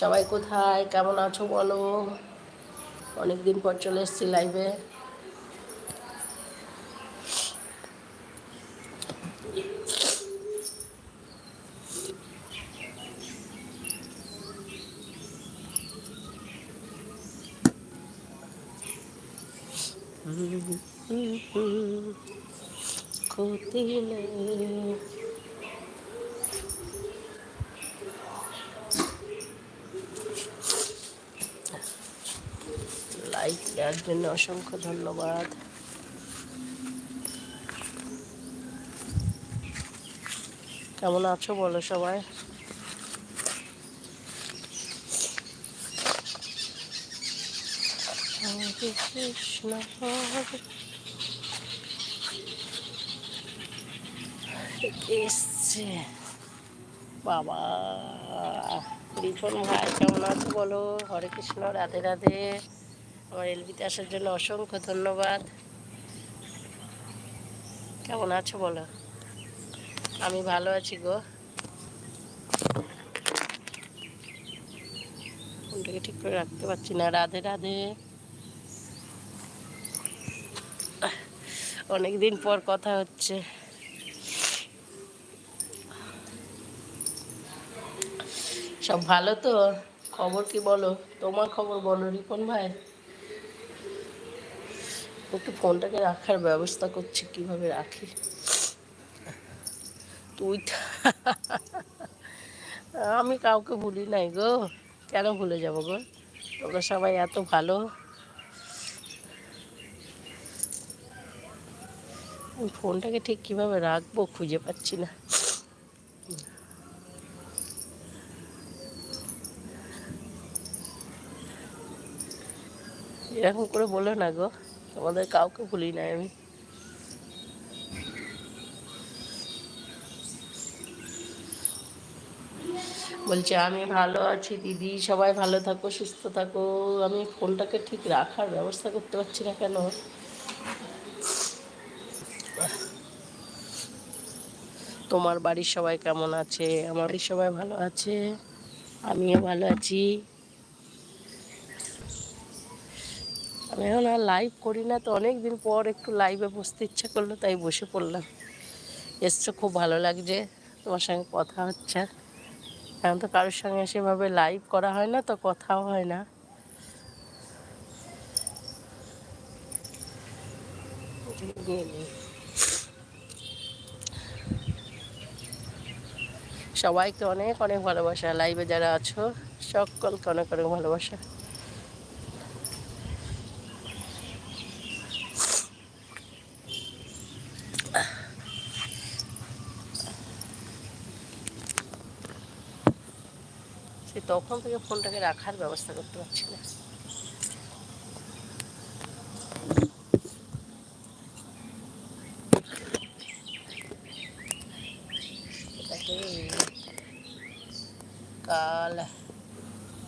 সবাই কোথায়? কেমন আছো বলো? অনেকদিন পর চলে এসেছি লাইভে ক্ষতি নেই লাইক দেওয়ার জন্য অসংখ্য ধন্যবাদ। কেমন আছো বলো সবাই? বাবা রিফন ভাই, কেমন আছো বলো? হরে কৃষ্ণ, রাধে রাধে। আমার এলবিতে আসার জন্য অসংখ্য ধন্যবাদ। কেমন আছো বলো? আমি ভালো আছি গো। ফোনটাকে ঠিক করে রাখতে পারছি না। রাধে রাধে। অনেকদিন পর কথা হচ্ছে। সব ভালো তো? খবর কি বলো? তোমার খবর বলো, রিপন ভাই একটু ফোনটাকে রাখার ব্যবস্থা করছি, কীভাবে রাখি? তুই আমি কাউকে ভুলি নাই গো। কেন ভুলে যাব গো? তোমরা সবাই এত ভালো। ফোনটাকে ঠিক কীভাবে রাখব খুঁজে পাচ্ছি না। এরকম করে বলো না গো। তোমাদের কাউকে ভুলি নাই আমি। বলছে, আমি ভালো আছি দিদি, সবাই ভালো থাকো, সুস্থ থাকো। আমি ফোনটাকে ঠিক রাখার ব্যবস্থা করতে পারছি না কেন? তোমার বাড়ির সবাই কেমন আছে? আমার বাড়ির সবাই ভালো আছে? আমিও ভালো আছি। এখন আর লাইভ করি না তো অনেক দিন পর একটু লাইভে বসতে ইচ্ছা করল, তাই বসে পড়লাম। এসছো, খুব ভালো লাগছে তোমার সঙ্গে কথা হচ্ছে। এখন তো কারোর সঙ্গে সেভাবে লাইভ করা হয় না, তো কথাও হয় না। সবাইকে অনেক অনেক ভালোবাসা লাইভে যারা আছো, সকলকে অনেক অনেক ভালোবাসা। তখন থেকে ফোনটাকে রাখার ব্যবস্থা করতে পারছি না। কাল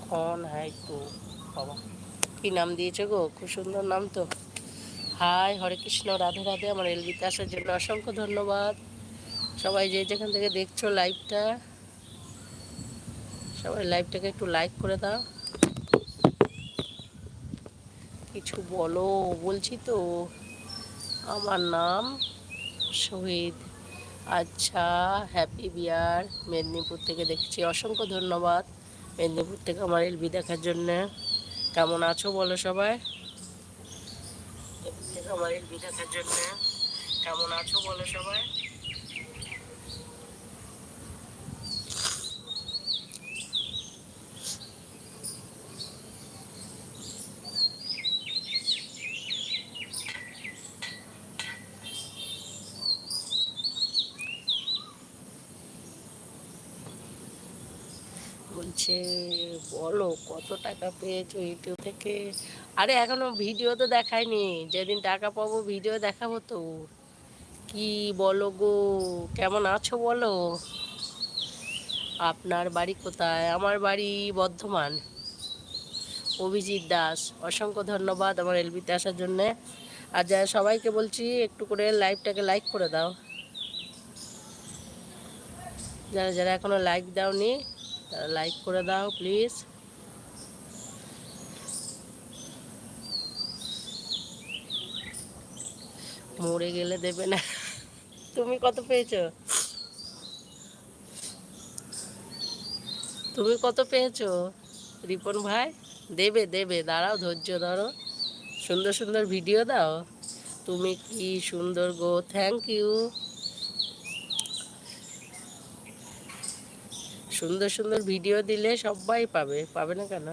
কন হাই তো বাবা, কি নাম দিয়েছে গো? খুব সুন্দর নাম তো। হাই, হরে কৃষ্ণ, রাধে রাধে। আমার এলবিতে আসার জন্য অসংখ্য ধন্যবাদ। সবাই যে যেখান থেকে দেখছ লাইভটা সবাই। লাইভটাকে একটু লাইক করে দাও। কিছু বলো, বলছি তো। আমার নাম শহীদ। আচ্ছা হ্যাপি বিয়ার। মেদিনীপুর থেকে দেখছি। অসংখ্য ধন্যবাদ মেদিনীপুর থেকে আমার এলবি দেখার জন্য। কেমন আছো বলো সবাই? আমার এলবি দেখার জন্য। কেমন আছো বলো সবাই? বলছে বলো কত টাকা পেয়েছ ইউটিউব থেকে? আরে এখনও ভিডিও তো দেখায়নি। যেদিন টাকা পাবো ভিডিও দেখাবো তো। কি বলো গো, কেমন আছো বলো? আপনার বাড়ি কোথায়? আমার বাড়ি বর্ধমান। অভিজিৎ দাস, অসংখ্য ধন্যবাদ আমার এলবিতে আসার জন্যে। আর যা সবাইকে বলছি, একটু করে লাইভটাকে লাইক করে দাও। যারা যারা এখনও লাইক দাওনি লাইক করে দাও প্লিজ মরে গেলে দেবে না। তুমি কত পেয়েছ? তুমি কত পেয়েছ? রিপন ভাই, দেবে দেবে। দাঁড়াও, ধৈর্য ধরো। সুন্দর সুন্দর ভিডিও দাও। তুমি কি সুন্দর গো। থ্যাংক ইউ সুন্দর সুন্দর ভিডিও দিলে সবাই পাবে। পাবে না কেন?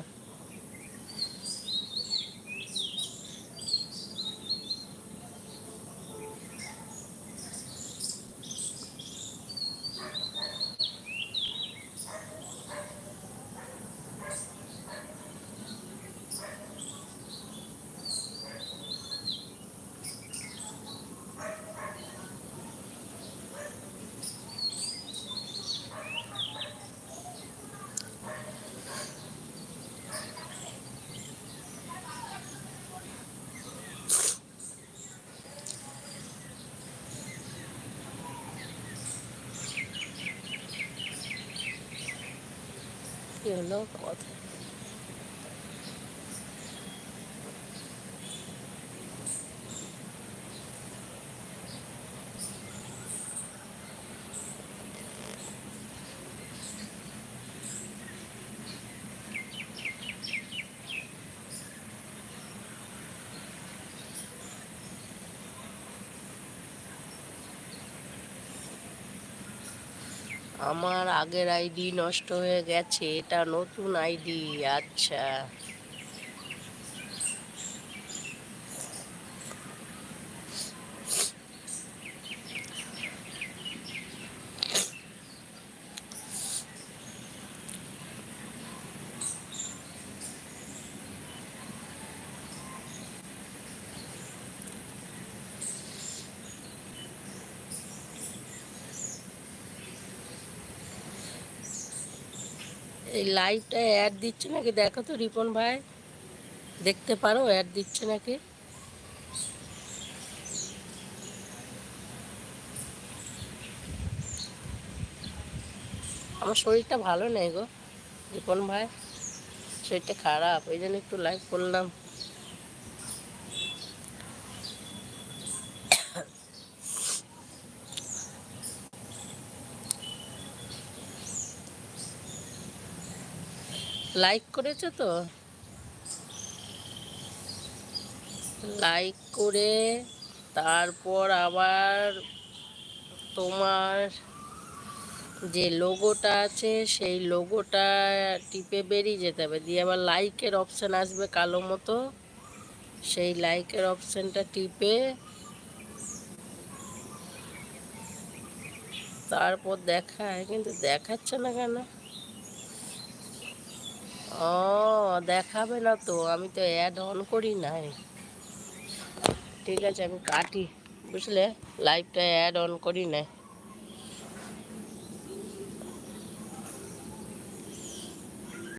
হলো কথা আমার আগের আইডি নষ্ট হয়ে গেছে এটা নতুন আইডি আচ্ছা। এই লাইভটা অ্যাড দিচ্ছে নাকি? দেখো তো, রিপন ভাই। দেখতে পারো অ্যাড দিচ্ছে নাকি? আমার শরীরটা ভালো নেই গো, রিপন ভাই। শরীরটা খারাপ ওই জন্য একটু লাইভ করলাম। লাইক করেছ তো? লাইক করে তারপর আবার তোমার যে লোগোটা আছে, সেই লোগোটা টিপে বেরিয়ে যেতে হবে। দিয়ে আবার লাইকের অপশান আসবে কালো মতো। সেই লাইকের অপশানটা টিপে তারপর দেখায়, কিন্তু দেখাচ্ছে না কেন? ও, দেখাবে না তো, আমি তো অ্যাড অন করি নাই। ঠিক আছে, আমি কাটি, বুঝলে? লাইভটা অ্যাড অন করি নাই।